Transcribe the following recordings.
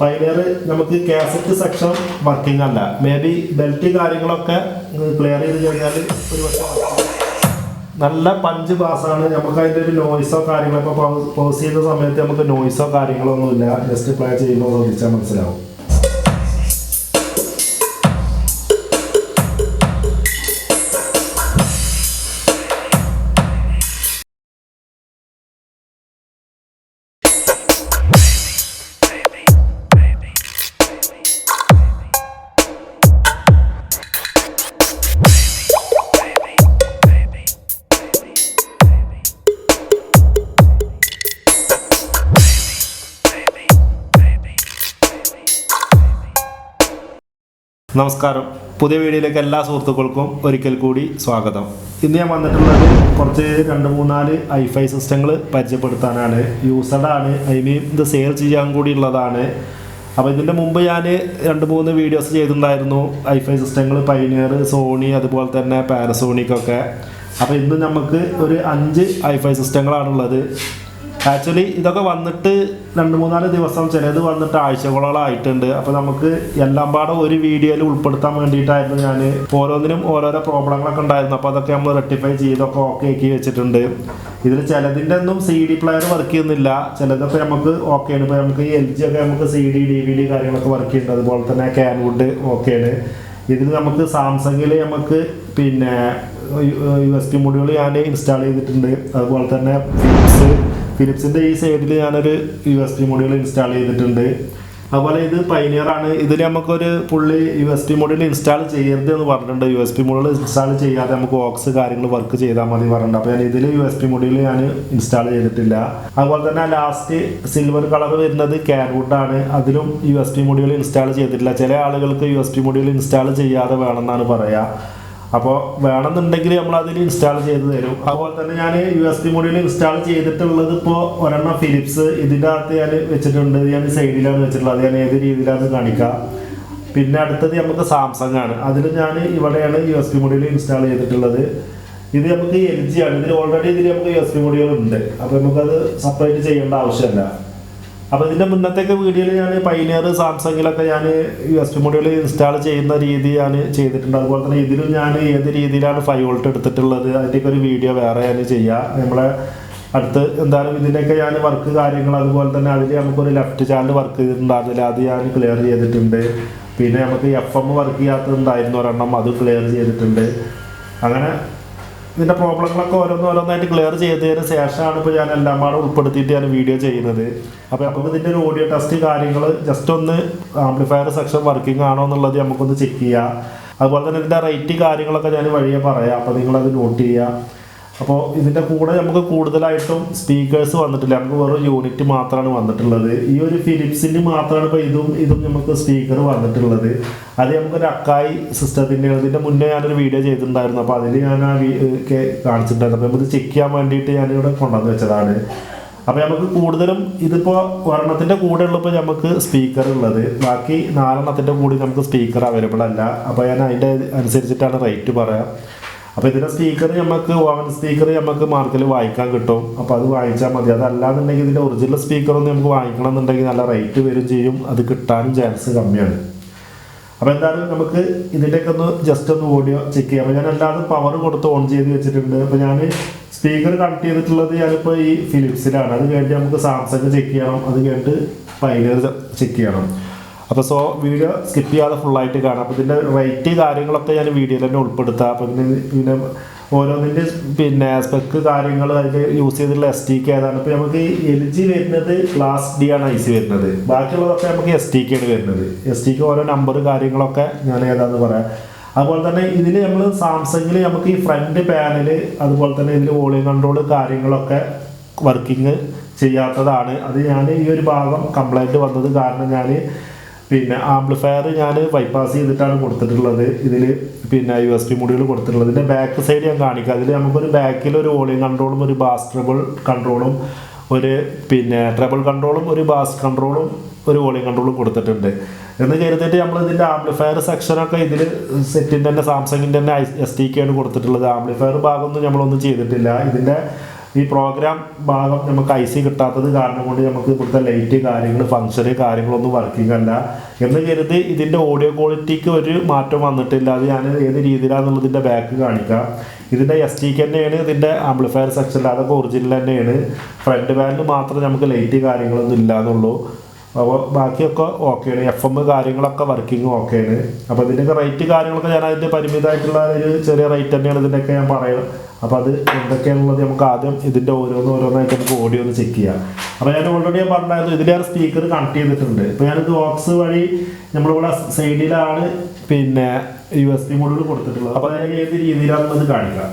പൈനർ നമുക്ക് cassette section working അല്ല. May be belt കാര്യങ്ങളൊക്കെ ക്ലിയർ ചെയ്ത് കഴിഞ്ഞാൽ ഒരു നല്ല പഞ്ച് പാസ്സാണ് നമുക്ക് അതിന്റെ ഒരു നോയ്സോ കാര്യങ്ങളൊക്കെ പോസ് ചെയ്യുന്ന സമയത്ത് നമുക്ക് നോയ്സോ കാര്യങ്ങളോ ഒന്നുമില്ല ജസ്റ്റ് പ്ലേ ചെയ്യുമ്പോൾ ശ്രദ്ധിച്ചാൽ മനസ്സിലാവും. നമസ്കാരം. പുതിയ വീഡിയോയിലേക്ക് എല്ലാ സുഹൃത്തുക്കൾക്കും ഒരിക്കൽ കൂടി സ്വാഗതം. ഇന്ന് ഞാൻ വന്നിട്ടുള്ളത് കുറച്ച് രണ്ട് മൂന്നാൽ ഐഫൈ സിസ്റ്റങ്ങൾ പരിചയപ്പെടുത്താനാണ്. യൂസഡ് ആണ് ഐ മീൻ ഇത് സെയിൽ ചെയ്യാൻ കൂടി ഉള്ളതാണ്. അപ്പോൾ ഇതിന്റെ മുമ്പ് ഞാൻ രണ്ട് മൂന്ന് വീഡിയോസ് ചെയ്തിട്ടുണ്ടായിരുന്നു. ഐഫൈ സിസ്റ്റങ്ങൾ പൈനിയർ സോണി അതുപോലെ തന്നെ പാരസോണിക്കൊക്കെ അപ്പോൾ ഇന്ന് നമുക്ക് ഒരു അഞ്ച് ഐഫൈ സിസ്റ്റങ്ങളാണുള്ളത്. ആക്ച്വലി ഇതൊക്കെ വന്നിട്ട് രണ്ട് മൂന്നാൽ ദിവസം ചിലത് വന്നിട്ട് ആഴ്ചകളായിട്ടുണ്ട് അപ്പൊ അപ്പോൾ നമുക്ക് എല്ലാം പാടെ ഒരു വീഡിയോയിൽ ഉൾപ്പെടുത്താൻ വേണ്ടിയിട്ടായിരുന്നു ഞാൻ ഓരോന്നിനും ഓരോരോ പ്രോബ്ലങ്ങളൊക്കെ ഉണ്ടായിരുന്നു അപ്പോൾ അതൊക്കെ നമ്മൾ റെക്ടിഫൈ ചെയ്തൊക്കെ ഓക്കെ ആക്കി വെച്ചിട്ടുണ്ട് ഇതിൽ ചിലതിന്റെ ഒന്നും സി ഡി പ്ലെയർ വർക്ക് ചെയ്യുന്നില്ല ചിലതൊക്കെ നമുക്ക് ഓക്കെ ആണ് ഇപ്പോൾ നമുക്ക് എൽ ജി ഒക്കെ നമുക്ക് C D D V D കാര്യങ്ങളൊക്കെ വർക്ക് ചെയ്യുന്നുണ്ട് അതുപോലെ തന്നെ ക്യാൻവുഡ് ആണ് ഇതിൽ നമുക്ക് സാംസങ്ങിൽ നമുക്ക് പിന്നെ യു എസ് ടി മൊഡ്യൂൾ ഞാൻ ഇൻസ്റ്റാൾ ചെയ്തിട്ടുണ്ട് അതുപോലെ തന്നെ ഫിലിപ്സ് ഫിലിപ്സിന്റെ ഈ സൈഡിൽ ഞാനൊരു U S T module install ചെയ്തിട്ടുണ്ട്. അതുപോലെ ഇത് പൈനിയറാണ് ഇതിൽ നമുക്കൊരു പുള്ളി U S T module install ചെയ്യരുത് എന്ന് പറഞ്ഞിട്ടുണ്ട്. U S P module install ചെയ്യാതെ നമുക്ക് ഓക്സ് കാര്യങ്ങൾ വർക്ക് ചെയ്താൽ മതി പറഞ്ഞിട്ടുണ്ട്. അപ്പോൾ ഞാൻ ഇതിൽ യു എസ് പി മൊഡ്യൂൾ ഞാൻ ഇൻസ്റ്റാൾ ചെയ്തിട്ടില്ല. അതുപോലെ തന്നെ ലാസ്റ്റ് സിൽവർ കളർ വരുന്നത് ക്യാൻവുഡ് ആണ്. അതിലും U S T module install ചെയ്തിട്ടില്ല. ചില ആളുകൾക്ക് U S T module install ചെയ്യാതെ വേണമെന്നാണ് പറയുക അപ്പോൾ വേണമെന്നുണ്ടെങ്കിൽ നമ്മൾ അതിൽ ഇൻസ്റ്റാൾ ചെയ്ത് തരും. അതുപോലെ തന്നെ ഞാൻ യു എസ് ഡി മോഡിയിൽ ഇൻസ്റ്റാൾ ചെയ്തിട്ടുള്ളത് ഇപ്പോൾ ഒരെണ്ണം ഫിലിപ്സ് ഇതിന്റെ അകത്ത് ഞാൻ വെച്ചിട്ടുണ്ട്. ഞാൻ സൈഡിലാണ് വെച്ചിട്ടുള്ളത്. അത് ഞാൻ ഏത് രീതിയിലാണ് കാണിക്കുക പിന്നെ അടുത്തത് നമുക്ക് സാംസങ് ആണ്. അതിൽ ഞാൻ ഇവിടെയാണ് യു എസ് ഡി മോഡിയിൽ ഇൻസ്റ്റാൾ ചെയ്തിട്ടുള്ളത്. ഇത് നമുക്ക് എൽ ജി ആണ്. ഇതിൽ ഓൾറെഡി ഇതിൽ നമുക്ക് യു എസ് ഡി മൊഡ്യൂൾ ഉണ്ട്. അപ്പോൾ നമുക്കത് സെപ്പറേറ്റ് ചെയ്യേണ്ട ആവശ്യമില്ല. അപ്പോൾ ഇതിന്റെ മുന്നത്തെയൊക്കെ വീഡിയോയിൽ ഞാൻ പൈനിയർ സാംസങ്ങിലൊക്കെ ഞാൻ U S T module install ചെയ്യുന്ന രീതി ഞാൻ ചെയ്തിട്ടുണ്ട്. അതുപോലെ തന്നെ ഇതിലും ഞാൻ ഏത് രീതിയിലാണ് ഫൈവ് വോൾട്ട് എടുത്തിട്ടുള്ളത് അതിന്റെയൊക്കെ ഒരു വീഡിയോ വേറെ ഞാൻ ചെയ്യാം. നമ്മളെ അടുത്ത് എന്തായാലും ഇതിന്റെയൊക്കെ ഞാൻ വർക്ക് കാര്യങ്ങൾ അതുപോലെ തന്നെ അതിൽ നമുക്കൊരു ലെഫ്റ്റ് ചാനൽ വർക്ക് ചെയ്തിട്ടുണ്ടായിരുന്നില്ല. അത് ഞാൻ ക്ലിയർ ചെയ്തിട്ടുണ്ട്. പിന്നെ നമുക്ക് എഫ് എം വർക്ക് ചെയ്യാത്തതുണ്ടായിരുന്നു ഒരെണ്ണം അത് ക്ലിയർ ചെയ്തിട്ടുണ്ട്. അങ്ങനെ ഇതിന്റെ പ്രോബ്ലങ്ങളൊക്കെ ഓരോന്ന് ഓരോന്നായിട്ട് ക്ലിയർ ചെയ്തതിന് ശേഷമാണ് ഇപ്പോൾ ഞാൻ എല്ലാം പാടെ ഉൾപ്പെടുത്തിയിട്ട് ഞാൻ വീഡിയോ ചെയ്യുന്നത്. അപ്പോൾ അപ്പോൾ ഇതിന്റെ ഒരു ഓഡിയോ ടെസ്റ്റ് കാര്യങ്ങൾ ജസ്റ്റ് ഒന്ന് ആംപ്ലിഫയർ സെക്ഷൻ വർക്കിംഗ് ആണോ എന്നുള്ളത് നമുക്കൊന്ന് ചെക്ക് ചെയ്യാം. അതുപോലെ തന്നെ ഇതിന്റെ റേറ്റ് കാര്യങ്ങളൊക്കെ ഞാൻ വഴിയെ പറയാം. അപ്പോൾ നിങ്ങളത് നോട്ട് ചെയ്യുക അപ്പോൾ ഇതിന്റെ കൂടെ നമുക്ക് കൂടുതലായിട്ടും സ്പീക്കേഴ്സ് വന്നിട്ടില്ല? നമുക്ക് വെറും യൂണിറ്റ് മാത്രമാണ് വന്നിട്ടുള്ളത്. ഈ ഒരു ഫിലിപ്സിന് മാത്രമാണ് ഇപ്പോൾ ഇതും ഇതും നമുക്ക് സ്പീക്കർ വന്നിട്ടുള്ളത്. അത് നമുക്കൊരു അക്കായി സിസ്റ്റത്തിന്റെ ഇതിന്റെ മുന്നേ ഞാനൊരു വീഡിയോ ചെയ്തിട്ടുണ്ടായിരുന്നു. അപ്പോൾ അതിൽ ഞാൻ ആ കാണിച്ചിട്ടുണ്ടായിരുന്നു. അപ്പോൾ നമുക്ക് ചെക്ക് ചെയ്യാൻ വേണ്ടിയിട്ട് ഞാനിവിടെ കൊണ്ടുവന്ന് വെച്ചതാണ്. അപ്പോൾ നമുക്ക് കൂടുതലും ഇതിപ്പോൾ ഒരെണ്ണത്തിന്റെ കൂടെ ഉള്ളപ്പോൾ നമുക്ക് സ്പീക്കർ ഉള്ളത്. ബാക്കി നാലെണ്ണത്തിന്റെ കൂടി നമുക്ക് സ്പീക്കർ അവൈലബിൾ അല്ല. അപ്പോൾ ഞാൻ അതിന്റെ അനുസരിച്ചിട്ടാണ് റേറ്റ് പറയാം. അപ്പോൾ ഇതിന്റെ സ്പീക്കർ നമുക്ക് ഓവൻ സ്പീക്കർ നമുക്ക് മാർക്കിൽ വായിക്കാൻ കിട്ടും. അപ്പോൾ അത് വായിച്ചാൽ മതി. അതല്ലാന്നുണ്ടെങ്കിൽ ഇതിന്റെ ഒറിജിനൽ സ്പീക്കറൊന്നും നമുക്ക് വാങ്ങിക്കണം എന്നുണ്ടെങ്കിൽ നല്ല റേറ്റ് വരും ചെയ്യും. അത് കിട്ടാനും ചാൻസ് കമ്മിയാണ്. അപ്പോൾ എന്തായാലും നമുക്ക് ഇതിന്റെയൊക്കെ ഒന്ന് ജസ്റ്റ് ഒന്ന് ഓഡിയോ ചെക്ക് ചെയ്യാം. അപ്പോൾ ഞാൻ അല്ലാതെ പവർ കൊടുത്ത് ഓൺ ചെയ്ത് വെച്ചിട്ടുണ്ട്. അപ്പോൾ ഞാൻ സ്പീക്കർ കണക്ട് ചെയ്തിട്ടുള്ളത് ഞാനിപ്പോൾ ഈ ഫിലിപ്സിലാണ് അത് കഴിഞ്ഞിട്ട് നമുക്ക് സാംസങ് ചെക്ക് ചെയ്യണം. അത് കഴിഞ്ഞിട്ട് പൈനർ ചെക്ക് ചെയ്യണം. അപ്പോൾ സോ വീഡിയോ സ്കിപ്പ് ചെയ്യാതെ ഫുള്ളായിട്ട് കാണാം. അപ്പോൾ ഇതിന്റെ റേറ്റ് കാര്യങ്ങളൊക്കെ ഞാൻ വീഡിയോയിൽ തന്നെ ഉൾപ്പെടുത്താം. അപ്പോൾ ഇതിന് പിന്നെ ഓരോന്നിന്റെ പിന്നെ സ്പെക്ക് കാര്യങ്ങൾ അതിൽ യൂസ് ചെയ്തിട്ടുള്ള എസ് ടി കെ ഏതാണ്. ഇപ്പോൾ നമുക്ക് എൽ ജി വരുന്നത് ക്ലാസ് ഡി ആണ് ഐ സി വരുന്നത്. ബാക്കിയുള്ളതൊക്കെ നമുക്ക് എസ് ടി കെ ആണ് വരുന്നത്. എസ് ടി കെ ഓരോ നമ്പർ കാര്യങ്ങളൊക്കെ ഞാൻ ഏതാന്ന് പറയാം. അതുപോലെ തന്നെ ഇതിൽ നമ്മൾ സാംസങ്ങിൽ നമുക്ക് ഈ ഫ്രണ്ട് പാനൽ അതുപോലെ തന്നെ ഇതിൽ വോളിയം കൺട്രോൾ കാര്യങ്ങളൊക്കെ വർക്കിംഗ് ചെയ്യാത്തതാണ്. അത് ഞാൻ ഈ ഒരു ഭാഗം കംപ്ലൈന്റ് വന്നത് കാരണം ഞാൻ പിന്നെ ആംപ്ലിഫയർ ഞാൻ ബൈപ്പാസ് ചെയ്തിട്ടാണ് കൊടുത്തിട്ടുള്ളത്. ഇതിൽ പിന്നെ യു എസ് പി മുടികൾ കൊടുത്തിട്ടുള്ളത്. ഇതിന്റെ ബാക്ക് സൈഡ് ഞാൻ കാണിക്കാം. അതിൽ നമുക്കൊരു ബാക്കിൽ ഒരു വോളിയം കൺട്രോളും ഒരു ബാസ് ട്രബിൾ കൺട്രോളും ഒരു പിന്നെ ട്രബിൾ കൺട്രോളും ഒരു ബാസ് കൺട്രോളും ഒരു വോളിയം കൺട്രോളും കൊടുത്തിട്ടുണ്ട്. എന്ന് കരുതിയിട്ട് നമ്മൾ ഇതിന്റെ ആംപ്ലിഫയർ സെക്ഷനൊക്കെ ഇതിൽ സെറ്റിന്റെ തന്നെ സാംസങ്ങിന്റെ തന്നെ എസ് ടി കെ ആണ് കൊടുത്തിട്ടുള്ളത്. ആംപ്ലിഫയർ ഭാഗമൊന്നും നമ്മളൊന്നും ചെയ്തിട്ടില്ല. ഇതിന്റെ ഈ പ്രോഗ്രാം ഭാഗം നമുക്ക് ഐ സി കിട്ടാത്തത് കാരണം കൊണ്ട് നമുക്ക് ഇവിടുത്തെ ലൈറ്റ് കാര്യങ്ങൾ ഫംഗ്ഷന് കാര്യങ്ങളൊന്നും വർക്കിംഗ് അല്ല എന്ന് കരുതി ഇതിന്റെ ഓഡിയോ ക്വാളിറ്റിക്ക് ഒരു മാറ്റം വന്നിട്ടില്ല. അത് ഞാൻ ഏത് രീതിയിലാണെന്നുള്ളതിന്റെ ബാക്ക് കാണിക്കാം. ഇതിന്റെ എസ് ടി തന്നെയാണ് ഇതിന്റെ ആംപ്ലിഫയർ സെക്ഷൻ അതൊക്കെ ഒറിജിനൽ തന്നെയാണ്. ഫ്രണ്ട് പാനൽ മാത്രം നമുക്ക് ലൈറ്റ് കാര്യങ്ങളൊന്നും ഇല്ല എന്നുള്ളൂ അപ്പോൾ ബാക്കിയൊക്കെ ഓക്കെയാണ് എഫ് എം കാര്യങ്ങളൊക്കെ വർക്കിംഗ് ഓക്കെയാണ് അപ്പോൾ ഇതിന്റെയൊക്കെ റേറ്റ് കാര്യങ്ങളൊക്കെ ഞാൻ അതിന്റെ പരിമിതമായിട്ടുള്ള ഒരു ചെറിയ റേറ്റ് തന്നെയാണ് ഇതിന്റെയൊക്കെ ഞാൻ പറയുന്നത് അപ്പോൾ അത് എന്തൊക്കെയാണുള്ളത് നമുക്ക് ആദ്യം ഇതിന്റെ ഓരോന്ന് ഓരോന്നായിട്ട് നമുക്ക് ഓഡിയോ ഒന്ന് ചെക്ക് ചെയ്യാം. അപ്പോൾ ഞാൻ ഓൾറെഡി ഞാൻ പറഞ്ഞായിരുന്നു ഇതിൽ സ്പീക്കർ കണക്ട് ചെയ്തിട്ടുണ്ട്. ഇപ്പോൾ ഞാനിത് ബോക്സ് വഴി നമ്മളിവിടെ സൈഡിലാണ് പിന്നെ യു എസ് ബി മോഡുകൾ കൊടുത്തിട്ടുള്ളത്. അപ്പോൾ അതിന് ഏത് രീതിയിലാണെന്നത് കാണിക്കാം.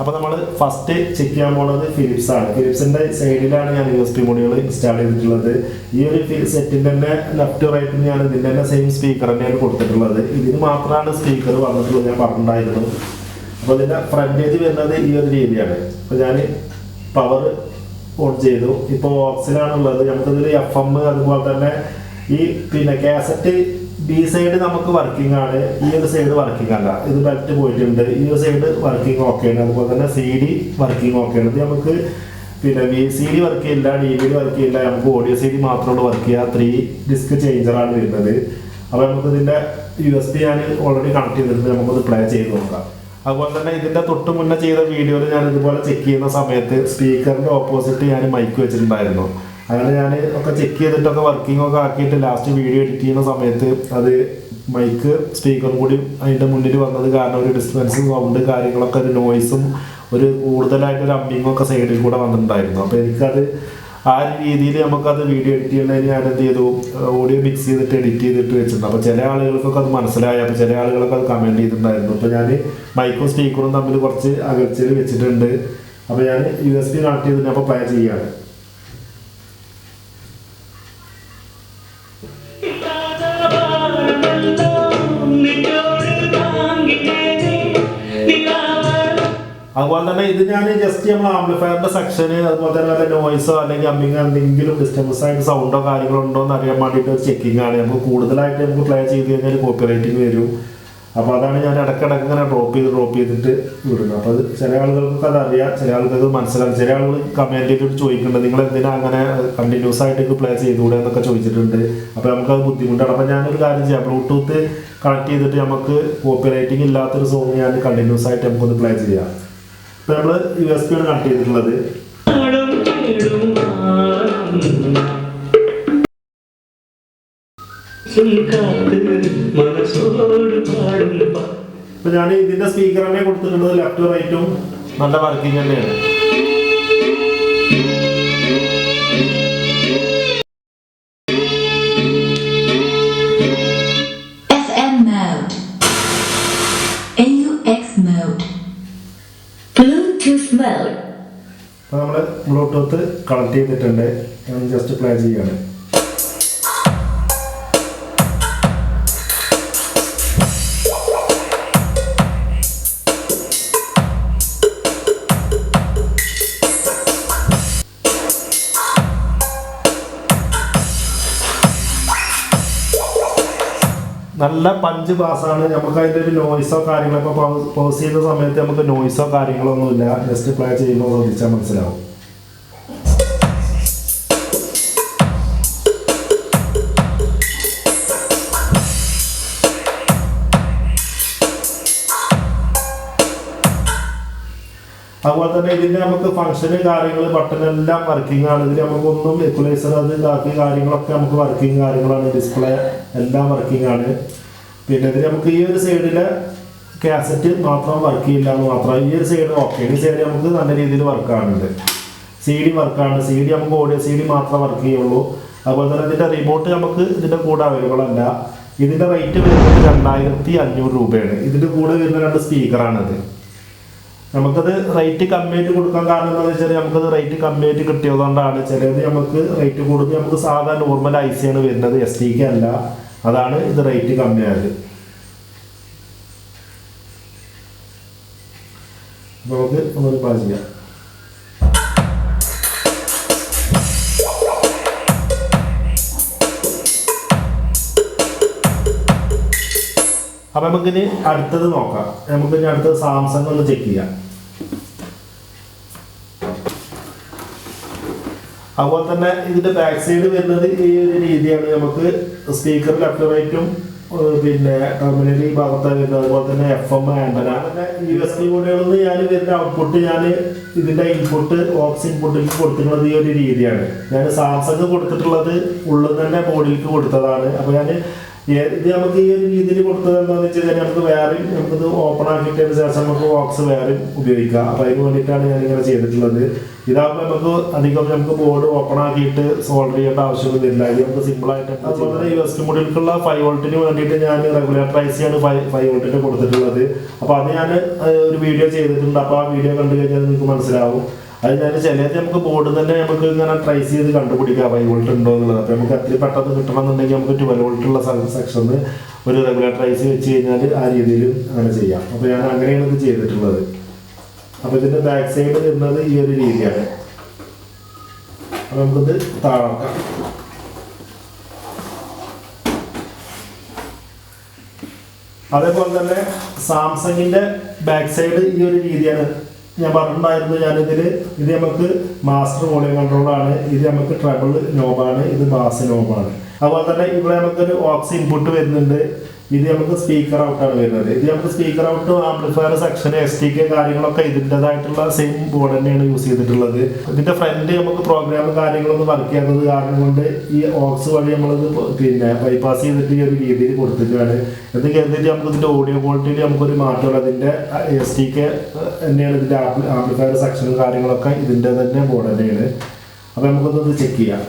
അപ്പോൾ നമ്മൾ ഫസ്റ്റ് ചെക്ക് ചെയ്യാൻ പോകുന്നത് ഫിലിപ്സ് ആണ്. ഫിലിപ്സിന്റെ സൈഡിലാണ് ഞാൻ യു എസ് പി മുടികൾ ഇൻസ്റ്റാൾ ചെയ്തിട്ടുള്ളത്. ഈ ഒരു സെറ്റിന്റെ തന്നെ ലെഫ്റ്റ് റൈറ്റിൽ ഞാൻ ഇതിന്റെ തന്നെ സെയിം സ്പീക്കർ തന്നെയാണ് കൊടുത്തിട്ടുള്ളത്. ഇതിന് മാത്രമാണ് സ്പീക്കർ വന്നിട്ടുള്ളത് ഞാൻ പറഞ്ഞിട്ടുണ്ടായിരുന്നു അപ്പോൾ ഇതിന്റെ ഫ്രണ്ടേജ് വരുന്നത് ഈ ഒരു രീതിയാണ്. അപ്പോൾ ഞാൻ പവർ ഓൺ ചെയ്തു. ഇപ്പോൾ ഓക്സിലാണുള്ളത് നമുക്കിതിൽ എഫ് എം അതുപോലെ തന്നെ ഈ പിന്നെ കാസറ്റ് ബി സൈഡ് നമുക്ക് വർക്കിംഗ് ആണ് ഈ ഒരു സൈഡ് വർക്കിംഗ് അല്ല. ഇത് ബെൽറ്റ് പോയിട്ടുണ്ട് ഈ ഒരു സൈഡ് വർക്കിംഗ് ആണ്. അതുപോലെ തന്നെ സി ഡി വർക്കിംഗ് ആണ്. ഇത് നമുക്ക് പിന്നെ വി സി ഡി വർക്ക് ചെയ്യില്ല ഡി വി ഡി വർക്ക് ചെയ്യില്ല. നമുക്ക് ഓഡിയോ സി ഡി മാത്രമുള്ള വർക്ക് ചെയ്യുക. ത്രീ ഡിസ്ക് ചേഞ്ചറാണ് വരുന്നത്. അപ്പോൾ നമുക്ക് ഇതിന്റെ യു എസ് പി ഞാൻ ഓൾറെഡി കണക്ട് ചെയ്തിട്ടുണ്ട്. നമുക്കത് പ്ലേ ചെയ്ത് നോക്കാം. അതുപോലെ തന്നെ ഇതിന്റെ തൊട്ട് മുന്നേ ചെയ്ത വീഡിയോയിൽ ഞാൻ ഇതുപോലെ ചെക്ക് ചെയ്യുന്ന സമയത്ത് സ്പീക്കറിന്റെ ഓപ്പോസിറ്റ് ഞാൻ മൈക്ക് വെച്ചിട്ടുണ്ടായിരുന്നു. അങ്ങനെ ഞാൻ ഒക്കെ ചെക്ക് ചെയ്തിട്ടൊക്കെ വർക്കിംഗ് ഒക്കെ ആക്കിയിട്ട് ലാസ്റ്റ് വീഡിയോ എഡിറ്റ് ചെയ്യുന്ന സമയത്ത് അത് മൈക്ക് സ്പീക്കറും കൂടി അതിന്റെ മുന്നിൽ വന്നത് കാരണം ഒരു ഡിസ്റ്റൻസ് സൗണ്ട് കാര്യങ്ങളൊക്കെ ഒരു നോയ്സും ഒരു കൂടുതലായിട്ട് ഒരു അമ്മിങ്ങും ഒക്കെ സൈഡിൽ കൂടെ വന്നിട്ടുണ്ടായിരുന്നു. അപ്പോൾ എനിക്കത് ആ ഒരു രീതിയിൽ നമുക്കത് വീഡിയോ എഡിറ്റ് ചെയ്യുന്നതിന് ഞാൻ എന്ത് ചെയ്തു? ഓഡിയോ മിക്സ് ചെയ്തിട്ട് എഡിറ്റ് ചെയ്തിട്ട് വെച്ചിട്ടുണ്ട്. അപ്പോൾ ചില ആളുകൾക്കൊക്കെ അത് മനസ്സിലായി. അപ്പോൾ ചില ആളുകളൊക്കെ അത് കമന്റ് ചെയ്തിട്ടുണ്ടായിരുന്നു. അപ്പോൾ ഞാൻ മൈക്കും സ്പീക്കറും തമ്മിൽ കുറച്ച് അകൽച്ചയിൽ വെച്ചിട്ടുണ്ട്. അപ്പോൾ ഞാൻ യു എസ് ബി കണക്ട് ചെയ്തിട്ട് അപ്പോൾ പ്ലേ ചെയ്യാണ് അതുപോലെ തന്നെ ഇത് ഞാൻ ജസ്റ്റ് നമ്മൾ ആംപ്ലിഫയറിന്റെ സെക്ഷന് അതുപോലെ തന്നെ വല്ല നോയ്സോ അല്ലെങ്കിൽ അമ്മിങ് എന്തെങ്കിലും ഡിസ്റ്റർബൻസ് ആയിട്ട് സൗണ്ടോ കാര്യങ്ങളോ ഉണ്ടോ എന്ന് അറിയാൻ വേണ്ടിയിട്ട് ഒരു ചെക്കിംഗ് ആണ്. നമുക്ക് കൂടുതലായിട്ട് നമുക്ക് പ്ലേ ചെയ്ത് കഴിഞ്ഞാൽ കോപ്പി റൈറ്റിംഗ് വരും. അപ്പോൾ അതാണ് ഞാൻ ഇടയ്ക്കിടയ്ക്ക് ഇങ്ങനെ ഡ്രോപ്പ് ചെയ്ത് ഡ്രോപ്പ് ചെയ്തിട്ട് വിടുന്നത് അപ്പോൾ അത് ചില ആളുകൾക്ക് അത് അറിയാം ചില ആളുകൾക്ക് മനസ്സിലാക്കാം ചില ആളുകൾ കമന്റ് ചെയ്തിട്ട് ചോദിക്കുന്നുണ്ട് നിങ്ങൾ എന്തിനാ അങ്ങനെ കണ്ടിന്യൂസ് ആയിട്ട് പ്ലേ ചെയ്തുകൂടെ? എന്നൊക്കെ ചോദിച്ചിട്ടുണ്ട്. അപ്പോൾ അത് ബുദ്ധിമുട്ടാണ്. അപ്പോൾ ഞാനൊരു കാര്യം ചെയ്യാം. ബ്ലൂടൂത്ത് കണക്ട് ചെയ്തിട്ട് നമുക്ക് കോപ്പി റൈറ്റിംഗ് ഇല്ലാത്തൊരു സോങ് ഞാൻ കണ്ടിന്യൂസ് ആയിട്ട് നമുക്കൊന്ന് പ്ലേ ചെയ്യാം. ഇപ്പോൾ നമ്മൾ യു എസ് കണക്ട് ചെയ്തിട്ടുള്ളത്. ഞാൻ ഇതിന്റെ സ്പീക്കർ തന്നെ കൊടുത്തിട്ടുള്ളത് ലെഫ്റ്റ് റൈറ്റും. നല്ല വർക്കിംഗ് തന്നെയാണ്. അപ്പോൾ നമ്മൾ ബ്ലൂടൂത്ത് കണക്ട് ചെയ്തിട്ടുണ്ട്. ഞാൻ ജസ്റ്റ് പ്ലേ ചെയ്യാണ് നല്ല പഞ്ച് പാസ്സാണ് നമുക്ക് അതിന്റെ ഒരു നോയ്സോ കാര്യങ്ങളോ ഇപ്പോൾ പോസ് ചെയ്യുന്ന സമയത്ത് നമുക്ക് നോയ്സോ കാര്യങ്ങളോ ഒന്നുമില്ല ജസ്റ്റ് പ്ലേ ചെയ്യുമ്പോൾ ശ്രദ്ധിച്ചാൽ മനസ്സിലാവും. അതുപോലെ തന്നെ ഇതിന്റെ നമുക്ക് ഫംഗ്ഷനും കാര്യങ്ങൾ ബട്ടൺ എല്ലാം വർക്കിംഗ് ആണ്. ഇതിൽ നമുക്കൊന്നും എക്വലൈസർ അത് ഇതാക്കിയ കാര്യങ്ങളൊക്കെ നമുക്ക് വർക്കിംഗ് കാര്യങ്ങളാണ്. ഡിസ്പ്ലേ എല്ലാം വർക്കിംഗ് ആണ്. പിന്നെ ഇതിൽ നമുക്ക് ഈ ഒരു സൈഡിലെ കാസറ്റ് മാത്രം വർക്ക് ചെയ്യില്ല എന്ന് മാത്രം. ഈ ഒരു സൈഡ് ഓക്കെ ഈ സൈഡ് നമുക്ക് നല്ല രീതിയിൽ വർക്ക് ആണുണ്ട്. സി ഡി വർക്കാണ് സി ഡി നമുക്ക് ഓഡിയോ സി ഡി മാത്രം വർക്ക് ചെയ്യുള്ളൂ. അതുപോലെ തന്നെ ഇതിന്റെ റിമോട്ട് നമുക്ക് ഇതിന്റെ കൂടെ അവൈലബിൾ അല്ല. ഇതിന്റെ റേറ്റ് വരുന്നത് രണ്ടായിരത്തി അഞ്ഞൂറ് രൂപയാണ്. ഇതിന്റെ കൂടെ വരുന്ന രണ്ട് സ്പീക്കറാണിത് നമുക്കത് റേറ്റ് കമ്മിയായിട്ട് കൊടുക്കാൻ കാരണം എന്താണെന്ന് വെച്ചാൽ നമുക്കത് റേറ്റ് കമ്മിയായിട്ട് കിട്ടിയതുകൊണ്ടാണ്. ചിലത് നമുക്ക് റേറ്റ് കൂടുതൽ നമുക്ക് സാധാരണ നോർമൽ ഐ സി ആണ് വരുന്നത് എസ് ടിക്ക് അല്ല. അതാണ് ഇത് റേറ്റ് കമ്മിയായത്. നമുക്ക് ഒന്നൊരു പാസ് ചെയ്യാം. അപ്പം നമുക്കിനി അടുത്തത് നോക്കാം. നമുക്കിനി അടുത്തത് സാംസങ് ഒന്ന് ചെക്ക് ചെയ്യാം. അതുപോലെ തന്നെ ഇതിന്റെ ബാക്ക് സൈഡ് വരുന്നത് ഈ ഒരു രീതിയാണ്. നമുക്ക് സ്പീക്കർ ലെഫ്റ്റ് റൈറ്റും പിന്നെ ടെർമിനൽ ഈ ഭാഗത്താണ് വരുന്നത്. അതുപോലെ തന്നെ F M ആൻഡന U S B നിന്ന് ഞാൻ വരുന്ന ഔട്ട്പുട്ട് ഞാൻ ഇതിന്റെ ഇൻപുട്ട് ഓക്സ് ഇൻപുട്ടിലേക്ക് കൊടുത്തിട്ടുള്ളത് ഈ ഒരു രീതിയാണ്. ഞാൻ സാംസങ് കൊടുത്തിട്ടുള്ളത് ഉള്ളിൽ തന്നെ ബോഡിയിലേക്ക് കൊടുത്തതാണ്. അപ്പോൾ ഞാൻ ഇത് നമുക്ക് ഈ ഒരു രീതിയിൽ കൊടുത്തത് എന്താണെന്ന് വെച്ച് കഴിഞ്ഞാൽ നമുക്ക് വേറെ നമുക്കിത് ഓപ്പൺ ആക്കിയിട്ടതിന് ശേഷം നമുക്ക് ബോക്സ് വേറെ ഉപയോഗിക്കാം. അപ്പം അതിന് വേണ്ടിയിട്ടാണ് ഞാൻ ഇങ്ങനെ ചെയ്തിട്ടുള്ളത്. ഇതാകുമ്പോൾ നമുക്ക് അധികം നമുക്ക് ബോർഡ് ഓപ്പൺ ആക്കിയിട്ട് സോൾഡർ ചെയ്യേണ്ട ആവശ്യമൊന്നും വരില്ല ഇത് നമുക്ക് സിമ്പിളായിട്ട് അതുപോലെ തന്നെ യു എസ് മോഡലിലേക്കുള്ള ഫൈവ് വോൾട്ടിന് വേണ്ടിയിട്ട് ഞാൻ റെഗുലേറ്റർ ഐ ആണ് ഫൈവ് ഫൈവ് വോൾട്ടിന് കൊടുത്തിട്ടുള്ളത്. അപ്പോൾ അത് ഞാൻ ഒരു വീഡിയോ ചെയ്തിട്ടുണ്ട്. അപ്പോൾ ആ വീഡിയോ കണ്ടു കഴിഞ്ഞാൽ നിങ്ങൾക്ക് മനസ്സിലാവും. അത് ഞാൻ ചിലത് നമുക്ക് ബോർഡ് തന്നെ നമുക്ക് ഇങ്ങനെ ട്രൈസ് ചെയ്ത് കണ്ടുപിടിക്കാം. ഫൈവ് വോൾട്ട് ഉണ്ടോ എന്നുള്ളത്. അപ്പോൾ നമുക്ക് അത്രയും പെട്ടെന്ന് കിട്ടണമെന്നുണ്ടെങ്കിൽ നമുക്ക് ട്വൽവ് വോൾട്ടുള്ള സെക്ഷനിൽ ഒരു റെഗുലർ ട്രൈസ് വെച്ച് കഴിഞ്ഞാൽ ആ രീതിയിൽ അങ്ങനെ ചെയ്യാം. അപ്പോൾ ഞാൻ അങ്ങനെയാണ് ഇത് ചെയ്തിട്ടുള്ളത്. അപ്പോൾ ഇതിന്റെ ബാക്ക് സൈഡ് വരുന്നത് ഈ ഒരു രീതിയാണ്. അപ്പോൾ നമുക്കിത് താഴാക്കാം അതേപോലെ തന്നെ സാംസങ്ങിന്റെ ബാക്ക് സൈഡ് ഈ ഒരു രീതിയാണ് ഞാൻ പറഞ്ഞിട്ടുണ്ടായിരുന്നു ഞാനിതിൽ ഇത് നമുക്ക് മാസ്റ്റർ വോളിയം കൺട്രോളാണ് ഇത് നമുക്ക് ട്രബിൾ നോബാണ് ഇത് ബാസ് നോബാണ് അതുപോലെ തന്നെ ഇവിടെ നമുക്കൊരു ഓക്സ് ഇൻപുട്ട് വരുന്നുണ്ട്. ഇത് നമുക്ക് സ്പീക്കർ ഔട്ടാണ് വരുന്നത്. ഇത് നമുക്ക് speaker out amplifier section S T K കാര്യങ്ങളൊക്കെ ഇതിന്റെതായിട്ടുള്ള സെയിം ബോർഡ് തന്നെയാണ് യൂസ് ചെയ്തിട്ടുള്ളത്. ഇതിന്റെ ഫ്രണ്ട് നമുക്ക് പ്രോഗ്രാമും കാര്യങ്ങളൊന്നും വർക്ക് ചെയ്യാത്തത് കാരണം കൊണ്ട് ഈ ഓക്സ് വഴി നമ്മളത് പിന്നെ ബൈപ്പാസ് ചെയ്തിട്ട് ഈ ഒരു രീതിയിൽ കൊടുത്തിട്ടാണ്. എന്ന് കരുതിയിട്ട് നമുക്ക് ഇതിന്റെ ഓഡിയോ ക്വാളിറ്റിയിൽ നമുക്കൊരു മാറ്റമുള്ള അതിന്റെ എസ് ടി കെ തന്നെയാണ് ഇതിന്റെ ആംപ്ലിഫയർ സെക്ഷനും കാര്യങ്ങളൊക്കെ ഇതിന്റെ തന്നെ ബോർഡ് തന്നെയാണ്. അപ്പൊ നമുക്കൊന്നത് ചെക്ക് ചെയ്യാം.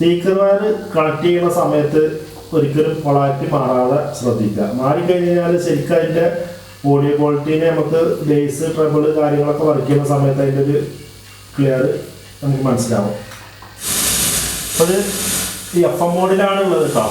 സ്പീക്കർ കളക്ട് ചെയ്യുന്ന സമയത്ത് ഒരിക്കലും ക്വാളിറ്റി മാറാതെ ശ്രദ്ധിക്കുക. മാറിക്കഴിഞ്ഞാൽ ശരിക്കും അതിന്റെ ഓഡിയോ ക്വാളിറ്റീനെ നമുക്ക് ബേസ് ട്രബിൾ കാര്യങ്ങളൊക്കെ വർക്ക് ചെയ്യുന്ന സമയത്ത് അതിന്റെ ഒരു ക്ലിയർ നമുക്ക് മനസ്സിലാവും. അത് ഈ എഫ് എം മോഡിലാണ് ഉള്ളത് കേട്ടോ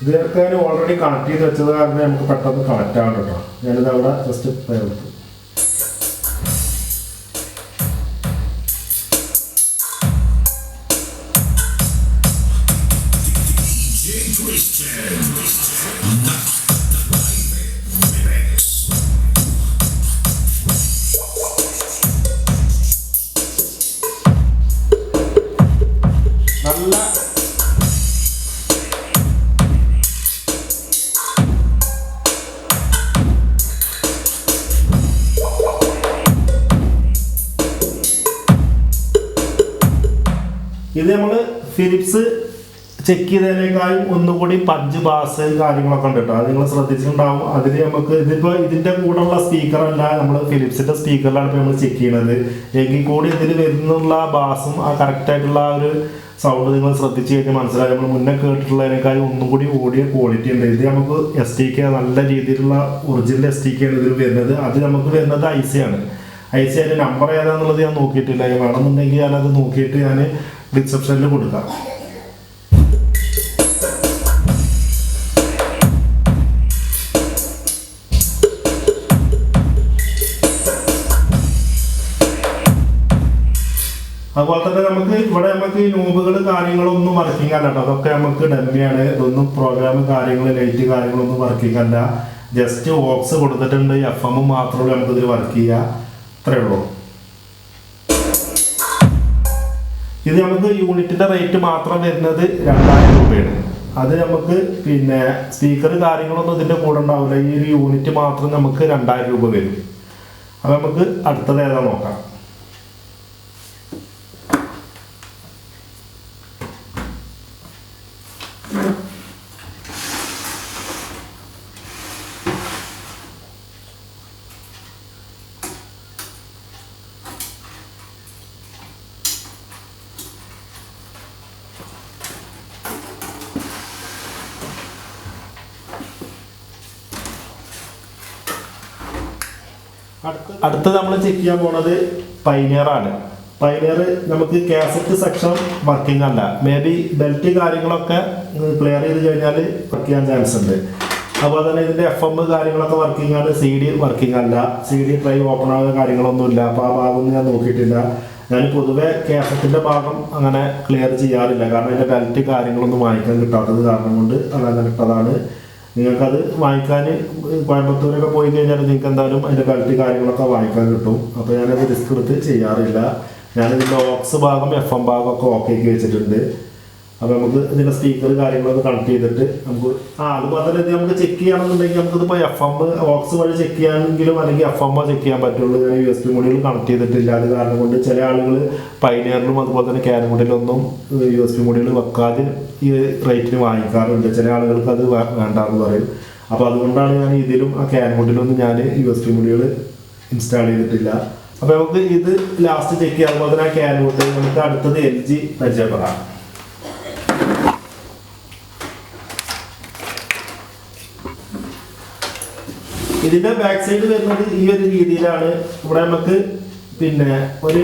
ഞാൻ ഓൾറെഡി കണക്ട് ചെയ്ത് വെച്ചത് കാരണം നമുക്ക് പെട്ടെന്ന് കണക്റ്റ് ആവണം കേട്ടോ ഞാനിത് അവിടെ ജസ്റ്റ് എടുത്തു ഇത് നമ്മൾ ഫിലിപ്സ് ചെക്ക് ചെയ്തതിനേക്കാളും ഒന്നുകൂടി പഞ്ച് ബാസ് കാര്യങ്ങളൊക്കെ ഉണ്ട് കേട്ടോ അത് നിങ്ങൾ ശ്രദ്ധിച്ചിട്ടുണ്ടാവും. അതിൽ നമുക്ക് ഇതിപ്പോൾ ഇതിന്റെ കൂടെയുള്ള സ്പീക്കർ അല്ല നമ്മൾ ഫിലിപ്സിന്റെ സ്പീക്കറിലാണ് ഇപ്പോൾ നമ്മൾ ചെക്ക് ചെയ്യണത്. എങ്കിൽ കൂടി ഇതിൽ വരുന്നുള്ള ബാസും ആ കറക്റ്റ് ആയിട്ടുള്ള ഒരു സൗണ്ട് നിങ്ങൾ ശ്രദ്ധിച്ച് കഴിഞ്ഞാൽ മനസ്സിലായി നമ്മൾ മുന്നേ കേട്ടിട്ടുള്ളതിനേക്കാളും ഒന്നുകൂടി ഓടിയ ക്വാളിറ്റി ഉണ്ട്. ഇത് നമുക്ക് എസ് ടി കെ നല്ല രീതിയിലുള്ള ഒറിജിനൽ എസ് ടി കെ ആണ് ഇതിൽ വരുന്നത്. അത് നമുക്ക് വരുന്നത് ഐ സി ആണ്. ഐ സി അതിന്റെ നമ്പർ ഏതാണെന്നുള്ളത് ഞാൻ നോക്കിയിട്ടില്ല. വേണമെന്നുണ്ടെങ്കിൽ ഞാനത് നോക്കിയിട്ട് ഞാൻ റിസപ്ഷനിൽ കൊടുക്കാം. അതുപോലെ തന്നെ നമുക്ക് ഇവിടെ നമുക്ക് നോബുകൾ കാര്യങ്ങളൊന്നും വർക്കിംഗ് അല്ല കേട്ടോ. അതൊക്കെ നമുക്ക് ഡമ്മിയാണ്. ഇതൊന്നും പ്രോഗ്രാം കാര്യങ്ങൾ ലൈറ്റ് കാര്യങ്ങളൊന്നും വർക്കിംഗ് അല്ല. ജസ്റ്റ് ഓക്സ് കൊടുത്തിട്ടുണ്ട്. എഫ് എം മാത്രമേ നമുക്കിതിൽ വർക്ക് ചെയ്യുക അത്രേ ഉള്ളൂ. ഇത് നമുക്ക് യൂണിറ്റിന്റെ റേറ്റ് മാത്രം വരുന്നത് രണ്ടായിരം രൂപയാണ്. അത് നമുക്ക് പിന്നെ സ്പീക്കർ കാര്യങ്ങളൊന്നും ഇതിന്റെ കൂടെ ഉണ്ടാവില്ല. ഈ ഒരു യൂണിറ്റ് മാത്രം നമുക്ക് രണ്ടായിരം രൂപ വരും. അപ്പൊ നമുക്ക് അടുത്തത് ഏതാ നോക്കാം. അടുത്തത് നമ്മൾ ചെക്ക് ചെയ്യാൻ പോണത് പൈനിയർ ആണ്. പൈനിയർ നമുക്ക് കാസറ്റ് സെക്ഷൻ വർക്കിംഗ് അല്ല. മേ ബി ബെൽറ്റ് കാര്യങ്ങളൊക്കെ ക്ലിയർ ചെയ്ത് കഴിഞ്ഞാൽ വർക്ക് ചെയ്യാൻ ചാൻസ് ഉണ്ട്. അതുപോലെ തന്നെ ഇതിന്റെ എഫ് എം കാര്യങ്ങളൊക്കെ വർക്കിംഗ് ആണ്. സി ഡി വർക്കിംഗ് അല്ല. സി ഡി ഡ്രൈവ് ഓപ്പൺ ആകുന്ന കാര്യങ്ങളൊന്നും അപ്പോൾ ആ ഭാഗം ഞാൻ നോക്കിയിട്ടില്ല. ഞാൻ പൊതുവെ കാസറ്റിന്റെ ഭാഗം അങ്ങനെ ക്ലിയർ ചെയ്യാറില്ല. കാരണം അതിന്റെ ബെൽറ്റ് കാര്യങ്ങളൊന്നും വാങ്ങിക്കാൻ കിട്ടാത്തത് കാരണം കൊണ്ട് അങ്ങനെ ഇട്ടതാണ്. നിങ്ങൾക്കത് വാങ്ങിക്കാൻ കോയമ്പത്തൂരൊക്കെ പോയി കഴിഞ്ഞാൽ നിങ്ങൾക്ക് എന്തായാലും അതിന്റെ ബെൽറ്റ് കാര്യങ്ങളൊക്കെ വായിക്കാൻ കിട്ടും. അപ്പോൾ ഞാനത് റിസ്ക് എടുത്ത് ചെയ്യാറില്ല. ഞാനിതിന്റെ ഓക്സ് ഭാഗം എഫ് എം ഭാഗം ഒക്കെ ഓക്കെ ആക്കി വെച്ചിട്ടുണ്ട്. അപ്പോൾ നമുക്ക് ഇതിന്റെ സ്പീക്കർ കാര്യങ്ങളൊക്കെ കണക്ട് ചെയ്തിട്ട് നമുക്ക് ആ അത് മാത്രമല്ല ഇത് നമുക്ക് ചെക്ക് ചെയ്യണമെന്നുണ്ടെങ്കിൽ നമുക്കിതിപ്പോൾ എഫ് എം ഓക്സ് വഴി ചെക്ക് ചെയ്യാനെങ്കിലും അല്ലെങ്കിൽ എഫ് എം ചെക്ക് ചെയ്യാൻ പറ്റുള്ളൂ. ഞാൻ യു എസ് പി മൊഡിയിൽ കണക്ട് ചെയ്തിട്ടില്ല. അത് കാരണം കൊണ്ട് ചില ആളുകൾ പൈനറിലും അതുപോലെ തന്നെ കാനമുഡിലൊന്നും യു എസ് പി മൊഡിയിൽ വെക്കാതെ ഈ റേറ്റിന് വാങ്ങിക്കാറുണ്ട്. ചില ആളുകൾക്ക് അത് വേണ്ടാന്ന് പറയും. അപ്പോൾ അതുകൊണ്ടാണ് ഞാൻ ഇതിലും ആ കാനമുഡിലൊന്നും ഞാൻ യു എസ് പി മുടികൾ ഇൻസ്റ്റാൾ ചെയ്തിട്ടില്ല. അപ്പോൾ നമുക്ക് ഇത് ലാസ്റ്റ് ചെക്ക് ചെയ്യാം. അതുപോലെ തന്നെ ആ കാനമുഡ് നമുക്ക് അടുത്തത് എൽ ജി പരിചയപ്പെടാം. ഇതിന്റെ ബാക്ക് സൈഡ് വരുന്നത് ഈ ഒരു രീതിയിലാണ്. ഇവിടെ നമുക്ക് പിന്നെ ഒരു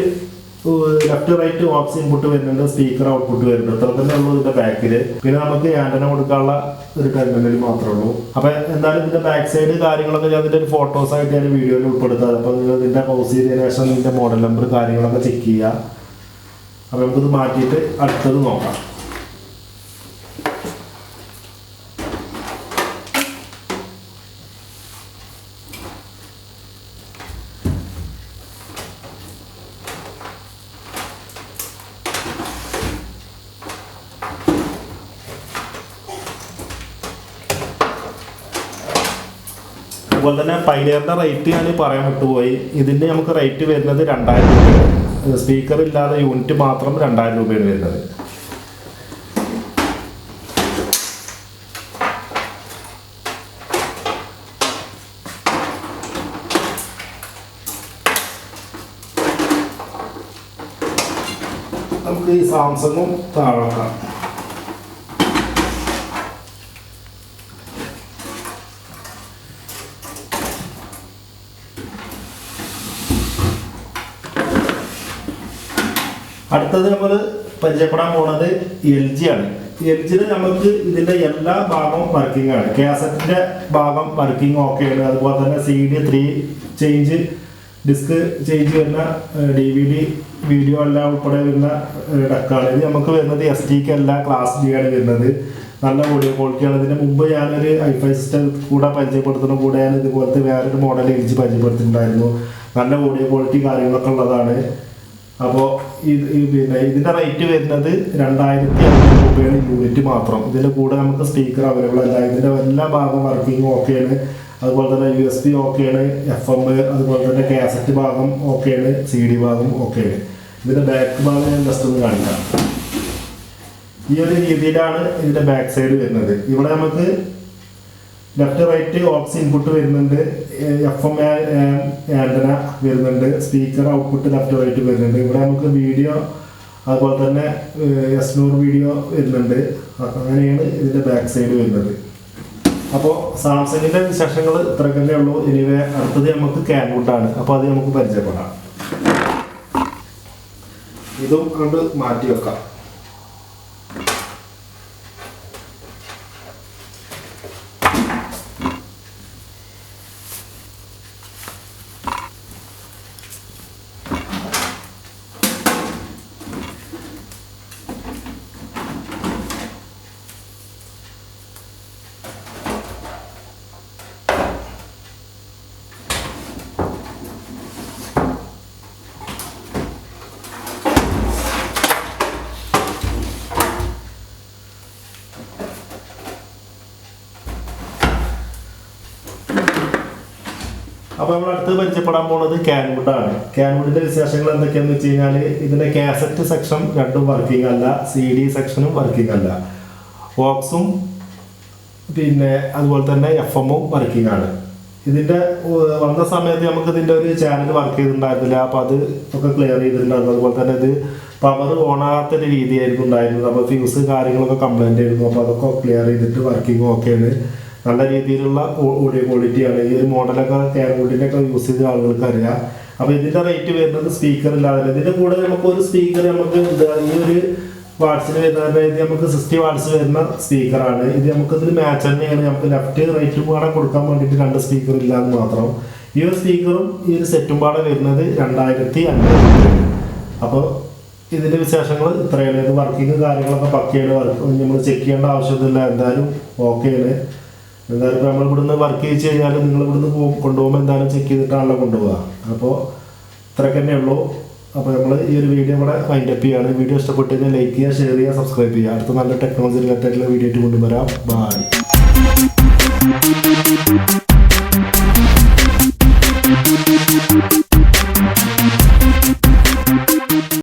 ലെഫ്റ്റ് റൈറ്റ് ഓപ്സ് ഇൻപുട്ട് വരുന്നുണ്ട് സ്പീക്കർ ഔട്ട്പുട്ട് വരുന്നുണ്ട്. ഇത്ര തന്നെ ഉള്ളൂ ഇതിന്റെ ബാക്കിൽ പിന്നെ നമുക്ക് ആന്റന കൊടുക്കാനുള്ള ഒരു ടെർമിനൽ മാത്രമേ ഉള്ളൂ. അപ്പൊ എന്തായാലും ഇതിന്റെ ബാക്ക് സൈഡ് കാര്യങ്ങളൊക്കെ? ഞാൻ ഇതിന്റെ ഒരു ഫോട്ടോസ് ആയിട്ട് ഞാൻ വീഡിയോയിൽ ഉൾപ്പെടുത്താതെ അപ്പൊ നിങ്ങൾ ഇതിന്റെ പൗസ് ചെയ്തതിനു ശേഷം ഇതിന്റെ മോഡൽ നമ്പർ കാര്യങ്ങളൊക്കെ ചെക്ക് ചെയ്യുക. അപ്പൊ നമുക്കിത് മാറ്റിയിട്ട് അടുത്തത് നോക്കാം. അതുപോലെ തന്നെ പൈനിയറിന്റെ റേറ്റ് ഞാൻ പറയാൻ വിട്ടുപോയി. ഇതിന്റെ നമുക്ക് റേറ്റ് വരുന്നത് രണ്ടായിരം രൂപയാണ്. സ്പീക്കർ ഇല്ലാതെ യൂണിറ്റ് മാത്രം രണ്ടായിരം രൂപയാണ് വരുന്നത്. നമുക്ക് ഈ സാംസങ്ങും താഴാക്കാം അടുത്തത് നമ്മൾ പരിചയപ്പെടാൻ പോണത് എൽ ജി ആണ്. എൽ ജിയിൽ നമുക്ക് ഇതിന്റെ എല്ലാ ഭാഗവും വർക്കിംഗ് ആണ്. കാസറ്റിന്റെ ഭാഗം വർക്കിംഗ് ഓക്കെ ആണ്. അതുപോലെ തന്നെ C D three change disc change വരുന്ന ഡി വി ഡി വീഡിയോ എല്ലാം ഉൾപ്പെടെ വരുന്ന ഡക്കാണ് ഇത് നമുക്ക് വരുന്നത് എസ് ടിക്ക് അല്ല ക്ലാസ് ഡി ആണ് വരുന്നത്. നല്ല ഓഡിയോ ക്വാളിറ്റിയാണ് ഇതിന് മുമ്പ് ഞാനൊരു ഐഫൈ സിസ്റ്റം കൂടെ പരിചയപ്പെടുത്തുന്ന കൂടെ ഞാൻ ഇതുപോലത്തെ വേറൊരു മോഡൽ ജി പരിചയപ്പെടുത്തിയിട്ടുണ്ടായിരുന്നു. നല്ല ഓഡിയോ ക്വാളിറ്റി കാര്യങ്ങളൊക്കെ ഉള്ളതാണ്. അപ്പോൾ ഇത് പിന്നെ ഇതിന്റെ റേറ്റ് വരുന്നത് രണ്ടായിരത്തി അഞ്ഞൂറ് രൂപയാണ് യൂണിറ്റ് മാത്രം. ഇതിന്റെ കൂടെ നമുക്ക് സ്പീക്കർ അവൈലബിൾ അല്ല. ഇതിന്റെ എല്ലാ ഭാഗം വർക്കിംഗ് ഓക്കെയാണ് അതുപോലെ തന്നെ യു എസ് ബി ഓക്കെയാണ് എഫ് എം അതുപോലെ തന്നെ കാസറ്റ് ഭാഗം ഓക്കെയാണ് സി ഡി ഭാഗം ഓക്കെയാണ് ഇതിന്റെ ബാക്ക് ഭാഗം ഞാൻ ജസ്റ്റ് ഒന്ന് കാണിക്കാം. ഈ ഒരു രീതിയിലാണ് ഇതിന്റെ ബാക്ക് സൈഡ് വരുന്നത്. ഇവിടെ നമുക്ക് ലെഫ്റ്റ് റൈറ്റ് ഓക്സ് ഇൻപുട്ട് വരുന്നുണ്ട്. എഫ് എം ആന്റന വരുന്നുണ്ട്. സ്പീക്കർ ഔട്ട്പുട്ട് ലെഫ്റ്റ് റൈറ്റ് വരുന്നുണ്ട്. ഇവിടെ നമുക്ക് വീഡിയോ അതുപോലെ തന്നെ എസ് നൂറ് വീഡിയോ വരുന്നുണ്ട്. അങ്ങനെയാണ് ഇതിന്റെ ബാക്ക് സൈഡ് വരുന്നത്. അപ്പോൾ സാംസങ്ങിന്റെ വിശേഷങ്ങൾ ഇത്ര തന്നെ ഉള്ളൂ. ഇനിവേ അടുത്തത് നമുക്ക് ക്യാൻവുഡാണ് അപ്പോൾ അത് നമുക്ക് പരിചയപ്പെടാം. ഇതും കൊണ്ട് മാറ്റി വെക്കാം. അപ്പോൾ നമ്മൾ അടുത്ത് പരിചയപ്പെടാൻ പോകുന്നത് ക്യാൻവുഡാണ് ക്യാൻവുഡിന്റെ വിശേഷങ്ങൾ എന്തൊക്കെയാന്ന് വെച്ച് കഴിഞ്ഞാൽ ഇതിന്റെ കാസറ്റ് സെക്ഷൻ രണ്ടും വർക്കിംഗ് അല്ല സി ഡി സെക്ഷനും വർക്കിംഗ് അല്ല. ഓക്സും പിന്നെ അതുപോലെ തന്നെ എഫ് എമ്മും വർക്കിംഗ് ആണ്. ഇതിന്റെ വന്ന സമയത്ത് നമുക്ക് ഇതിന്റെ ഒരു ചാനൽ വർക്ക് ചെയ്തിട്ടുണ്ടായിരുന്നില്ല. അപ്പോൾ അത് ഒക്കെ ക്ലിയർ ചെയ്തിട്ടുണ്ടായിരുന്നു. അതുപോലെ തന്നെ ഇത് പവർ ഒരു രീതിയായിരുന്നു ഉണ്ടായിരുന്നത്. അപ്പോൾ ഫ്യൂസ് കാര്യങ്ങളൊക്കെ കംപ്ലൈന്റ് ആയിരുന്നു. അപ്പോൾ അതൊക്കെ ക്ലിയർ ചെയ്തിട്ട് വർക്കിംഗ് ഓക്കെയാണ് നല്ല രീതിയിലുള്ള ഓഡിയോ ക്വാളിറ്റിയാണ് ഈ ഒരു മോഡലൊക്കെ ക്യാൻവുഡിന്റെ ഒക്കെ യൂസ് ചെയ്ത ആളുകൾക്ക് അറിയാം. അപ്പോൾ ഇതിന്റെ റേറ്റ് വരുന്നത് സ്പീക്കർ ഇല്ലാതെ ഇതിന്റെ കൂടെ നമുക്ക് ഒരു സ്പീക്കർ നമുക്ക് ഈ ഒരു വാട്സിന് വരുന്ന ഇത് നമുക്ക് സിക്സ്റ്റി വാട്സ് വരുന്ന സ്പീക്കറാണ് ഇത് നമുക്ക് ഇതിൽ മാച്ച് തന്നെയാണ്. നമുക്ക് ലെഫ്റ്റ് റൈറ്റ് പാടെ കൊടുക്കാൻ വേണ്ടിയിട്ട് രണ്ട് സ്പീക്കർ ഇല്ലാന്ന് മാത്രം. ഈ ഒരു സ്പീക്കറും ഈ ഒരു സെറ്റും പാടെ വരുന്നത് രണ്ടായിരത്തി അഞ്ഞൂറ്. അപ്പോൾ ഇതിന്റെ വിശേഷങ്ങൾ ഇത്രയാണ്. ഇത് വർക്കിംഗ് കാര്യങ്ങളൊക്കെ പക്കയാണ്. വർക്ക് നമ്മൾ ചെക്ക് ചെയ്യേണ്ട ആവശ്യമൊന്നുമില്ല എന്തായാലും ഓക്കെയാണ് എന്തായാലും ഇപ്പോൾ നമ്മൾ ഇവിടുന്ന് വർക്ക് ചെയ്ത് കഴിഞ്ഞാൽ നിങ്ങൾ ഇവിടുന്ന് പോകും കൊണ്ടുപോകുമ്പോൾ എന്തായാലും ചെക്ക് ചെയ്തിട്ടാണല്ലോ കൊണ്ടുപോകുക അപ്പോൾ ഇത്രയൊക്കെ തന്നെ ഉള്ളൂ. അപ്പോൾ നമ്മൾ ഈ ഒരു വീഡിയോ ഇവിടെ വൈൻഡ് അപ്പ് ചെയ്യുകയാണ് വീഡിയോ ഇഷ്ടപ്പെട്ട് കഴിഞ്ഞാൽ ലൈക്ക് ചെയ്യുക ഷെയർ ചെയ്യുക സബ്സ്ക്രൈബ് ചെയ്യുക. അടുത്ത നല്ല ടെക്നോളജി റിലേറ്റഡ് ആയിട്ടുള്ള വീഡിയോ ആയിട്ട് കൊണ്ടുവരാം. ബൈ